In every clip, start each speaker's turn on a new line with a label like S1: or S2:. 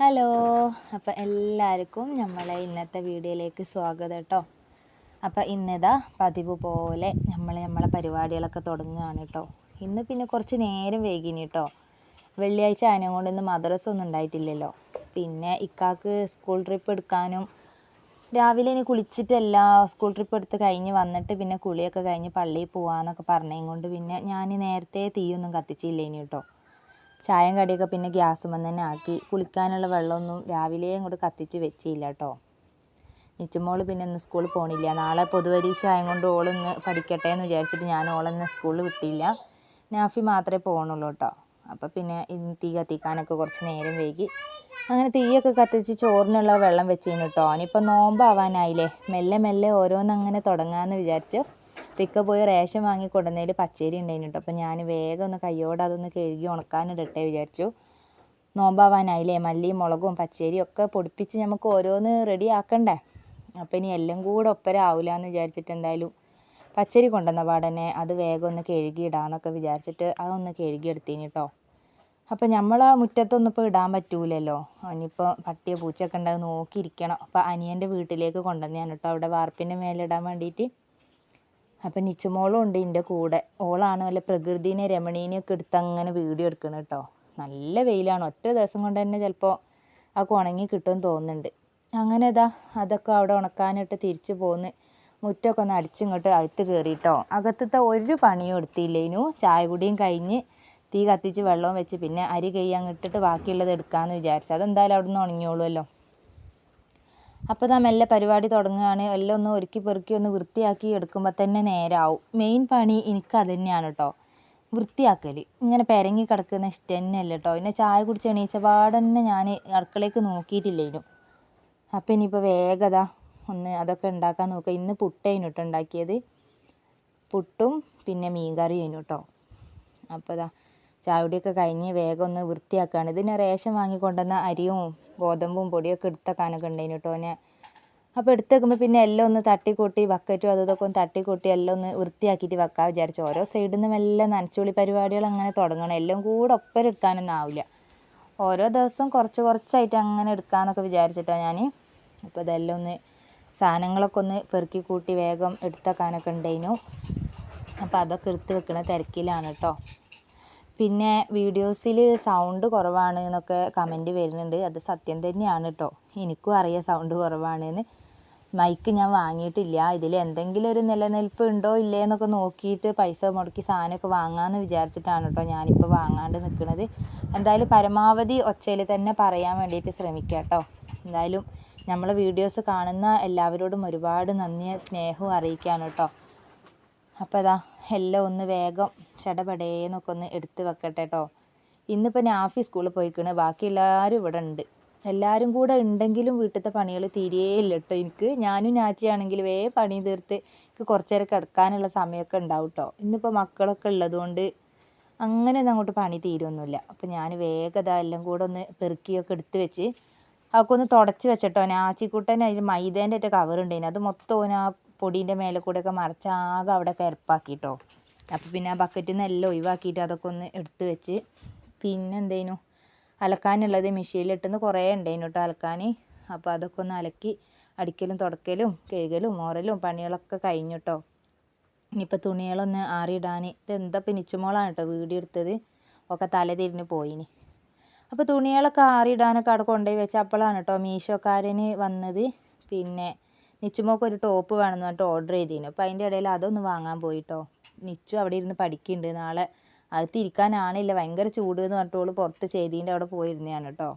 S1: Hello. അപ്പോൾ എല്ലാവർക്കും നമ്മളെ ഇന്നത്തെ വീഡിയോയിലേക്ക് സ്വാഗതം കേട്ടോ. അപ്പോൾ ഇന്നിതാ പതിവ് പോലെ നമ്മൾ നമ്മളെ പരിപാടികളൊക്കെ തുടങ്ങുകയാണ് കേട്ടോ. ഇന്ന് പിന്നെ കുറച്ച് നേരം വൈകിനി കേട്ടോ. വെള്ളിയാഴ്ച ആയതിനെ കൊണ്ട് ഇന്ന് മദ്രസ ഒന്നും ഉണ്ടായിട്ടില്ലല്ലോ. പിന്നെ ഇക്കാക്ക് സ്കൂൾ ട്രിപ്പ് എടുക്കാനും രാവിലെ ഇനി കുളിച്ചിട്ടല്ല സ്കൂൾ ട്രിപ്പ് എടുത്ത് കഴിഞ്ഞ് വന്നിട്ട് പിന്നെ കുളിയൊക്കെ കഴിഞ്ഞ് പള്ളിയിൽ പോകാമെന്നൊക്കെ പറഞ്ഞതും കൊണ്ട് പിന്നെ ഞാൻ നേരത്തെ തീയൊന്നും കത്തിച്ചില്ല ഇനി കേട്ടോ. ചായയും കടിയൊക്കെ പിന്നെ ഗ്യാസുമ്മ തന്നെ ആക്കി. കുളിക്കാനുള്ള വെള്ളമൊന്നും രാവിലെ അങ്ങോട്ട് കത്തിച്ച് വെച്ചില്ല കേട്ടോ. നിച്ചുമോൾ പിന്നെ ഇന്ന് സ്കൂളിൽ പോണില്ല. നാളെ പൊതുപരീക്ഷ ആയതുകൊണ്ട് ഓളിന്ന് പഠിക്കട്ടെ എന്ന് വിചാരിച്ചിട്ട് ഞാൻ ഓളിന്ന് സ്കൂളിൽ വിട്ടില്ല. നാഫി മാത്രമേ പോകണുള്ളൂ കേട്ടോ. അപ്പോൾ പിന്നെ ഇന്ന് തീ കത്തിക്കാനൊക്കെ കുറച്ച് നേരം വൈകി. അങ്ങനെ തീയൊക്കെ കത്തിച്ച് ചോറിനുള്ള വെള്ളം വെച്ചിരുന്നു കേട്ടോ. ഇനിയിപ്പോൾ നോമ്പാവാനായില്ലേ? മെല്ലെ മെല്ലെ ഓരോന്നങ്ങനെ തുടങ്ങാമെന്ന് വിചാരിച്ചു പിക്ക പോയി റേഷൻ വാങ്ങി കൊണ്ടുവന്നതിൽ പച്ചരി ഉണ്ടായിരുന്നു കേട്ടോ അപ്പോൾ ഞാൻ വേഗം ഒന്ന് കയ്യോടെ അതൊന്ന് കഴുകി ഉണക്കാനിടട്ടെ വിചാരിച്ചു. നോമ്പാവാനായില്ലേ? മല്ലിയും മുളകും പച്ചരിയും ഒക്കെ പൊടിപ്പിച്ച് നമുക്ക് ഓരോന്ന് റെഡി ആക്കണ്ടേ? അപ്പം ഇനി എല്ലാം കൂടെ ഒപ്പരാവില്ല എന്ന് വിചാരിച്ചിട്ട് എന്തായാലും പച്ചരി കൊണ്ടുവന്ന പാടനെ അത് വേഗം ഒന്ന് കഴുകി ഇടാമെന്നൊക്കെ വിചാരിച്ചിട്ട് അതൊന്ന് കഴുകി എടുത്തിന് കേട്ടോ അപ്പോൾ നമ്മൾ മുറ്റത്തൊന്നും ഇപ്പോൾ ഇടാൻ പറ്റൂലല്ലോ? ഇനിയിപ്പോൾ പട്ടിയോ പൂച്ചയൊക്കെ ഉണ്ടാകും നോക്കിയിരിക്കണം. അപ്പോൾ അനിയന്റെ വീട്ടിലേക്ക് ഞാൻ കേട്ടോ അവിടെ വാർപ്പിന്റെ മേലിടാൻ വേണ്ടിയിട്ട് അപ്പം നിച്ചുമോളും ഉണ്ട് എന്റെ കൂടെ. ഓളാണ് വല്ല പ്രകൃതിനെ രമണീനെയൊക്കെ എടുത്ത് അങ്ങനെ വീഡിയോ എടുക്കണം കേട്ടോ നല്ല വെയിലാണ്. ഒറ്റ ദിവസം കൊണ്ട് തന്നെ ചിലപ്പോൾ ആ ഉണങ്ങി കിട്ടുമെന്ന് തോന്നുന്നുണ്ട്. അങ്ങനെ ഇതാ അതൊക്കെ അവിടെ ഉണക്കാനിട്ട് തിരിച്ചു പോന്ന് മുറ്റമൊക്കെ ഒന്ന് അടിച്ചിങ്ങോട്ട് അകത്ത് കയറിയിട്ടോ അകത്തത്തെ ഒരു പണിയും എടുത്തില്ലേനു ചായ കുടിയും കഴിഞ്ഞ് തീ കത്തിച്ച് വെള്ളവും വെച്ച് പിന്നെ അരി കൈ ബാക്കിയുള്ളത് എടുക്കാമെന്ന് വിചാരിച്ചു. അതെന്തായാലും അവിടെ നിന്ന് ഉണങ്ങിയോളുമല്ലോ അപ്പോൾ നാം മെല്ലെ പരിപാടി തുടങ്ങുകയാണ്. എല്ലാം ഒന്ന് ഒരുക്കി പെറുക്കി ഒന്ന് വൃത്തിയാക്കി എടുക്കുമ്പോൾ തന്നെ നേരാവും. മെയിൻ പണി എനിക്ക് അത് തന്നെയാണ് കേട്ടോ വൃത്തിയാക്കൽ ഇങ്ങനെ പെരങ്ങി കിടക്കുന്ന ഇഷ്ടം തന്നെയല്ല കേട്ടോ പിന്നെ ചായ കുടിച്ച് എണീച്ച പാടന്നെ ഞാൻ അടുക്കളയ്ക്ക് നോക്കിയിട്ടില്ലേനു അപ്പോൾ ഇനിയിപ്പോൾ വേഗത ഒന്ന് അതൊക്കെ ഉണ്ടാക്കാൻ നോക്കുക ഇന്ന് പുട്ടേനു കേട്ടോ ഉണ്ടാക്കിയത്. പുട്ടും പിന്നെ മീൻ കറിയും കേട്ടോ അപ്പോൾ അതാ ചാവടിയൊക്കെ കഴിഞ്ഞ് വേഗം ഒന്ന് വൃത്തിയാക്കുകയാണ് ഇതിന് റേഷൻ വാങ്ങിക്കൊണ്ടുവന്ന അരിയും ഗോതമ്പും പൊടിയൊക്കെ എടുത്തക്കാനൊക്കെ ഉണ്ടായിന് കേട്ടോ ഞാൻ അപ്പോൾ എടുത്ത് വെക്കുമ്പോൾ പിന്നെ എല്ലാം ഒന്ന് തട്ടിക്കൂട്ടി ബക്കറ്റും അതും ഇതൊക്കെ ഒന്ന് തട്ടിക്കൂട്ടി എല്ലാം ഒന്ന് വൃത്തിയാക്കിയിട്ട് വെക്കാൻ വിചാരിച്ചു. ഓരോ സൈഡിൽ നിന്നും എല്ലാം നനച്ചുള്ളി പരിപാടികൾ അങ്ങനെ തുടങ്ങണം. എല്ലാം കൂടെ ഒപ്പം എടുക്കാനൊന്നും ആവില്ല. ഓരോ ദിവസവും കുറച്ച് കുറച്ചായിട്ട് അങ്ങനെ എടുക്കാമെന്നൊക്കെ വിചാരിച്ചിട്ടാണ് ഞാൻ അപ്പോൾ ഇതെല്ലാം ഒന്ന് സാധനങ്ങളൊക്കെ ഒന്ന് പെറുക്കി കൂട്ടി വേഗം എടുത്തേക്കാനൊക്കെ ഉണ്ടായിരുന്നു അപ്പോൾ അതൊക്കെ എടുത്ത് വെക്കണ തിരക്കിലാണ് കേട്ടോ പിന്നെ വീഡിയോസിൽ സൗണ്ട് കുറവാണ് എന്നൊക്കെ കമന്റ് വരുന്നുണ്ട്. അത് സത്യം തന്നെയാണ് കേട്ടോ എനിക്കും അറിയാം സൗണ്ട് കുറവാണെന്ന് മൈക്ക് ഞാൻ വാങ്ങിയിട്ടില്ല. ഇതിൽ എന്തെങ്കിലും ഒരു നിലനിൽപ്പ് ഉണ്ടോ ഇല്ലേ എന്നൊക്കെ നോക്കിയിട്ട് പൈസ മുടക്കി സാധനമൊക്കെ വാങ്ങാമെന്ന് വിചാരിച്ചിട്ടാണ് കേട്ടോ ഞാനിപ്പോൾ വാങ്ങാണ്ട് നിൽക്കുന്നത് എന്തായാലും പരമാവധി ഒച്ചയിൽ തന്നെ പറയാൻ വേണ്ടിയിട്ട് ശ്രമിക്കാം കേട്ടോ എന്തായാലും നമ്മളെ വീഡിയോസ് കാണുന്ന എല്ലാവരോടും ഒരുപാട് നന്ദി സ്നേഹവും അറിയിക്കുകയാണ് കേട്ടോ അപ്പോൾ അതാ എല്ലാം ഒന്ന് വേഗം ചടപടേന്നൊക്കെ ഒന്ന് എടുത്ത് വെക്കട്ടെ കേട്ടോ ഇന്നിപ്പോൾ നാഫി സ്കൂളിൽ പോയിക്കണ്. ബാക്കി എല്ലാവരും ഇവിടെ ഉണ്ട്. എല്ലാവരും കൂടെ ഉണ്ടെങ്കിലും വീട്ടിലത്തെ പണികൾ തീരെയില്ല കേട്ടോ എനിക്ക് ഞാനും നാച്ചിയാണെങ്കിൽ വേ പണി തീർത്ത് എനിക്ക് കുറച്ച് നേരം കിടക്കാനുള്ള സമയമൊക്കെ ഉണ്ടാവും കേട്ടോ ഇന്നിപ്പോൾ മക്കളൊക്കെ ഉള്ളതുകൊണ്ട് അങ്ങനെ ഒന്നും അങ്ങോട്ട് പണി തീരുമൊന്നുമില്ല അപ്പോൾ ഞാൻ വേഗത എല്ലാം കൂടെ ഒന്ന് പെറുക്കിയൊക്കെ എടുത്ത് വെച്ച് അതൊക്കെ ഒന്ന് തുടച്ച് വെച്ചിട്ടോ. നാച്ചിക്കുട്ടൻ അതിൽ മൈദേന്റെ ഒക്കെ കവർ ഉണ്ടായിന് അത് മൊത്തം ഓൻ ആ പൊടീന്റെ മേലെ കൂടെയൊക്കെ മറിച്ച് ആകെ അവിടെ കരപ്പാക്കിട്ടോ അപ്പോൾ പിന്നെ ആ ബക്കറ്റിൽ നിന്ന് എല്ലാം ഒഴിവാക്കിയിട്ട് അതൊക്കെ ഒന്ന് എടുത്ത് വെച്ച് പിന്നെ എന്തേനു? അലക്കാനുള്ളത് മെഷീനിലിട്ടെന്ന് കുറേ ഉണ്ടായിരുന്നു കേട്ടോ അലക്കാൻ അപ്പോൾ അതൊക്കെ ഒന്ന് അലക്കി അടിക്കലും തുടക്കലും കഴുകലും മോറലും പണികളൊക്കെ കഴിഞ്ഞു കേട്ടോ ഇനിയിപ്പോൾ തുണികളൊന്ന് ആറിയിടാൻ ഇതെന്താ എന്താ ഇപ്പം നിച്ചുമോളാണ് കേട്ടോ വീഡിയോ എടുത്തത്. ഒക്കെ തല തിരിഞ്ഞ് പോയിനി. അപ്പോൾ തുണികളൊക്കെ ആറിയിടാനൊക്കെ അവിടെ കൊണ്ടുപോയി വെച്ച അപ്പോഴാണ് കേട്ടോ മീശോക്കാരന് വന്നത്. പിന്നെ നിച്ചുമോക്ക് ഒരു ടോപ്പ് വേണമെന്ന് പറഞ്ഞിട്ട് ഓർഡർ ചെയ്തിരുന്നു അപ്പോൾ അതിന്റെ ഇടയിൽ അതൊന്ന് വാങ്ങാൻ പോയിട്ടോ നിച്ചു അവിടെ ഇരുന്ന് പഠിക്കുന്നുണ്ട് നാളെ അകത്ത് ഇരിക്കാനാണില്ല ഭയങ്കര ചൂട് എന്ന് പറഞ്ഞിട്ടോൾ പുറത്ത് ചെയ്തിന്റെ അവിടെ പോയിരുന്നതാണ് കേട്ടോ.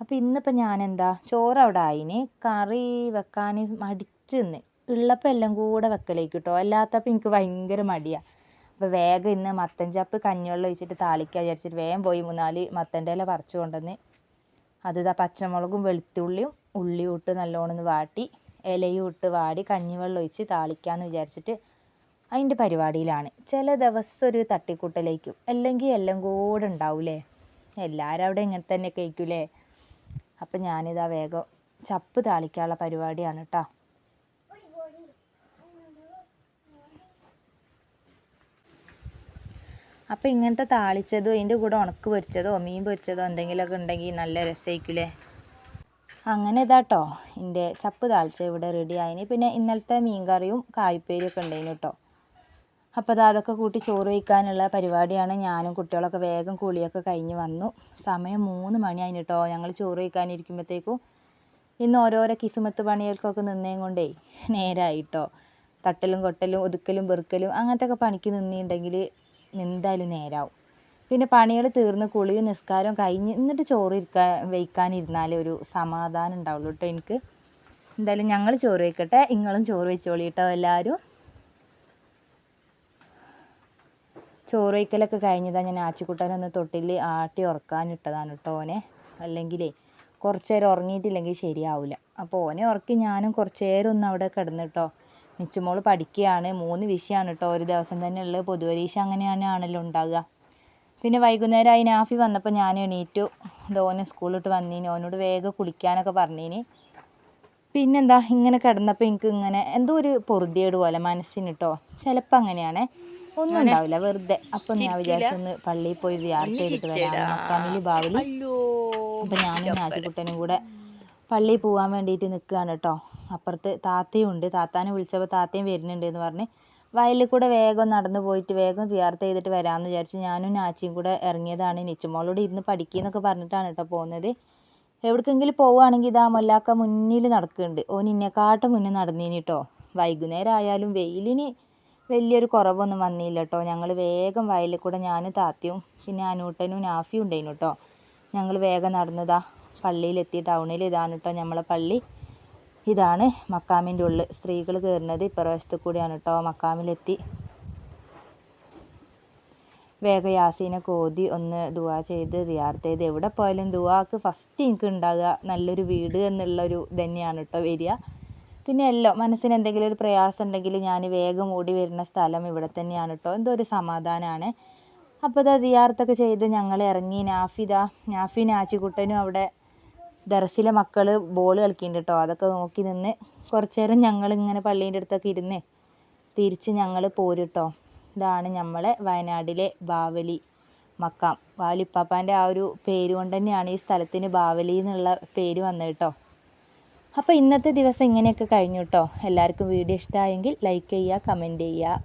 S1: അപ്പോൾ ഇന്നിപ്പോൾ ഞാനെന്താ? ചോറ് അവിടെ ആയിന്. കറി വെക്കാൻ മടിച്ച് നിന്ന്. ഉള്ളപ്പോൾ എല്ലാം കൂടെ വെക്കലേക്ക് കേട്ടോ അല്ലാത്തപ്പോൾ എനിക്ക് ഭയങ്കര മടിയാണ് അപ്പോൾ വേഗം ഇന്ന് മത്തൻ ചപ്പ് കഞ്ഞിവെള്ളം ഒഴിച്ചിട്ട് താളിക്കാൻ വിചാരിച്ചിട്ട് വേഗം പോയി മൂന്നാൽ മത്തന്റെ ഇല പറിച്ചു കൊണ്ടുവന്ന്. അത് ഇതാ പച്ചമുളകും വെളുത്തുള്ളിയും ഉള്ളിയും ഇട്ട് നല്ലോണം വാട്ടി. ഇലയും ഇട്ട് വാടി കഞ്ഞിവെള്ളം ഒഴിച്ച് താളിക്കാമെന്ന് വിചാരിച്ചിട്ട് അതിന്റെ പരിപാടിയിലാണ്. ചില ദിവസം ഒരു തട്ടിക്കൂട്ടലേക്കും. അല്ലെങ്കിൽ എല്ലാം കൂടെ ഉണ്ടാവൂലേ? എല്ലാവരും അവിടെ ഇങ്ങനെ തന്നെ കഴിക്കൂലേ? അപ്പം ഞാനിതാ വേഗം ചപ്പ് താളിക്കാനുള്ള പരിപാടിയാണ് കേട്ടോ. അപ്പോൾ ഇങ്ങനത്തെ താളിച്ചതോ അതിന്റെ കൂടെ ഉണക്ക് പൊരിച്ചതോ മീൻ പൊരിച്ചതോ എന്തെങ്കിലുമൊക്കെ ഉണ്ടെങ്കിൽ നല്ല രസമായിരിക്കില്ലേ അങ്ങനെ ഇതാട്ടോ എന്റെ ചപ്പ് താളിച്ച ഇവിടെ റെഡി ആയിന്. പിന്നെ ഇന്നലത്തെ മീൻ കറിയും കായ്പേരിയൊക്കെ ഉണ്ടായിന് കേട്ടോ. അപ്പോൾ അത് അതൊക്കെ കൂട്ടി ചോറ് വയ്ക്കാനുള്ള പരിപാടിയാണ്. ഞാനും കുട്ടികളൊക്കെ വേഗം കുളിയൊക്കെ കഴിഞ്ഞ് വന്നു. സമയം മൂന്ന് മണിയായിന് കേട്ടോ ഞങ്ങൾ ചോറ് വയ്ക്കാനിരിക്കുമ്പോഴത്തേക്കും ഇന്ന് ഓരോരോ കിസുമത്ത് പണികൾക്കൊക്കെ നിന്നേം കൊണ്ടേ നേരായിട്ടോ. തട്ടലും കൊട്ടലും ഒതുക്കലും വെറുക്കലും അങ്ങനത്തെ ഒക്കെ പണിക്ക് നിന്നിട്ടുണ്ടെങ്കിൽ എന്തായാലും നേരാവും. പിന്നെ പണികൾ തീർന്ന് കുളിയും നിസ്കാരവും കഴിഞ്ഞ് എന്നിട്ട് ചോറ് ഇരിക്കാൻ വയ്ക്കാനിരുന്നാലേ ഒരു സമാധാനം ഉണ്ടാവുള്ളൂ കേട്ടോ എനിക്ക്. എന്തായാലും ഞങ്ങൾ ചോറ് വയ്ക്കട്ടെ നിങ്ങളും ചോറ് വെച്ചോളി കേട്ടോ എല്ലാവരും ചോറ് വയ്ക്കലൊക്കെ കഴിഞ്ഞതാണ് ഞാൻ ആച്ചിക്കുട്ടനൊന്ന് തൊട്ടിൽ ആട്ടി ഉറക്കാനിട്ടതാണ് കേട്ടോ ഓനെ. അല്ലെങ്കിലേ കുറച്ച് നേരം ഉറങ്ങിയിട്ടില്ലെങ്കിൽ ശരിയാവില്ല അപ്പോൾ ഓനെ ഉറക്കി ഞാനും കുറച്ച് നേരം ഒന്ന് അവിടെ കിടന്നു കേട്ടോ മിച്ചുമോൾ പഠിക്കുകയാണ് മൂന്ന് വിഷയമാണ് കേട്ടോ ഒരു ദിവസം തന്നെ ഉള്ളത്. പൊതുപരീക്ഷ അങ്ങനെയാണ് ആണല്ലോ ഉണ്ടാകുക പിന്നെ വൈകുന്നേരം ആയി നാഫി വന്നപ്പോൾ ഞാൻ എണീറ്റു. ധോന് സ്കൂളിലോട്ട് വന്നീനി. ഓനോട് വേഗം കുളിക്കാനൊക്കെ പറഞ്ഞീനി. പിന്നെന്താ ഇങ്ങനെ കിടന്നപ്പോൾ എനിക്ക് ഇങ്ങനെ എന്തോ ഒരു പൊറുതിയേട് പോലെ മനസ്സിന് കേട്ടോ ചിലപ്പോൾ അങ്ങനെയാണേ. ഒന്നും ഉണ്ടാവില്ല. വെറുതെ. അപ്പൊ ഞാൻ വിചാരിച്ചൊന്ന് പള്ളിയിൽ പോയി സിയാർത്ത് ചെയ്തിട്ട് വരാം മക്കാമിലി ബാവലി അപ്പൊ ഞാനും നാശിക്കുട്ടനും കൂടെ പള്ളിയിൽ പോകാൻ വേണ്ടിയിട്ട് നിൽക്കുകയാണ് കേട്ടോ അപ്പുറത്ത് താത്തയും ഉണ്ട്. താത്താനെ വിളിച്ചപ്പോൾ താത്തയും വരുന്നുണ്ട് എന്ന് പറഞ്ഞ് വയലിൽ കൂടെ വേഗം നടന്നു പോയിട്ട് വേഗം സിയാർത്ത് ചെയ്തിട്ട് വരാമെന്ന് വിചാരിച്ച് ഞാനും നാച്ചിയും കൂടെ ഇറങ്ങിയതാണ്. നിച്ചുമോളോട് ഇരുന്ന് പഠിക്കുന്നൊക്കെ പറഞ്ഞിട്ടാണ് കേട്ടോ പോകുന്നത് എവിടേക്കെങ്കിലും പോവുകയാണെങ്കിൽ ഇതാ മൊല്ലാക്ക മുന്നിൽ നടക്കുന്നുണ്ട്. ഓൻ ഇന്നെക്കാട്ടും മുന്നേ നടന്നീനി കേട്ടോ വൈകുന്നേരം ആയാലും വെയിലിന് വലിയൊരു കുറവൊന്നും വന്നില്ല കേട്ടോ ഞങ്ങൾ വേഗം വയലിൽ കൂടെ ഞാനും താത്തയും പിന്നെ അനൂട്ടനും നാഫിയും ഉണ്ടായിരുന്നു കേട്ടോ. ഞങ്ങൾ വേഗം നടന്നതാ. പള്ളിയിലെത്തി ടൗണിൽ ഇതാണ് കേട്ടോ നമ്മളെ പള്ളി. ഇതാണ് മക്കാമിന്റെ ഉള്ളിൽ സ്ത്രീകൾ കയറുന്നത് ഇപ്പുറവശത്ത് കൂടിയാണ് കേട്ടോ മക്കാമിലെത്തി. വേഗം യാസീനെ കോതി ഒന്ന് ദുവാ ചെയ്ത് സിയാർത്ത് ചെയ്ത്. എവിടെ പോയാലും ദുവാക്ക് ഫസ്റ്റ് എനിക്ക് ഉണ്ടാകുക നല്ലൊരു വീട് എന്നുള്ളൊരു തന്നെയാണ് കേട്ടോ വരിക. പിന്നെ എല്ലോ മനസ്സിന് എന്തെങ്കിലും ഒരു പ്രയാസം ഉണ്ടെങ്കിൽ ഞാൻ വേഗം ഓടി വരുന്ന സ്ഥലം ഇവിടെ തന്നെയാണ് കേട്ടോ. എന്തോ ഒരു സമാധാനമാണ് അപ്പോൾ ഇതാ സിയാർത്തൊക്കെ ചെയ്ത് ഞങ്ങൾ ഇറങ്ങി. നാഫിദ നാഫി നാച്ചിക്കുട്ടനും അവിടെ ദർസിലെ മക്കൾ ബോൾ കളിക്കുന്നുണ്ട് കേട്ടോ. അതൊക്കെ നോക്കി നിന്ന് കുറച്ച് നേരം ഞങ്ങൾ ഇങ്ങനെ പള്ളീന്റെ അടുത്തൊക്കെ ഇരുന്ന് തിരിച്ച് ഞങ്ങൾ പോരും കേട്ടോ. ഇതാണ് നമ്മളെ വയനാടിലെ ബാവലി മക്കാം. വാലിപ്പാപ്പാന്റെ ആ ഒരു പേര് കൊണ്ട് തന്നെയാണ് ഈ സ്ഥലത്തിന് ബാവലി എന്നുള്ള പേര് വന്നത് കേട്ടോ. അപ്പോൾ ഇന്നത്തെ ദിവസം ഇങ്ങനെയൊക്കെ കഴിഞ്ഞു കേട്ടോ എല്ലാവർക്കും വീഡിയോ ഇഷ്ടമായെങ്കിൽ ലൈക്ക് ചെയ്യുക കമന്റ് ചെയ്യുക.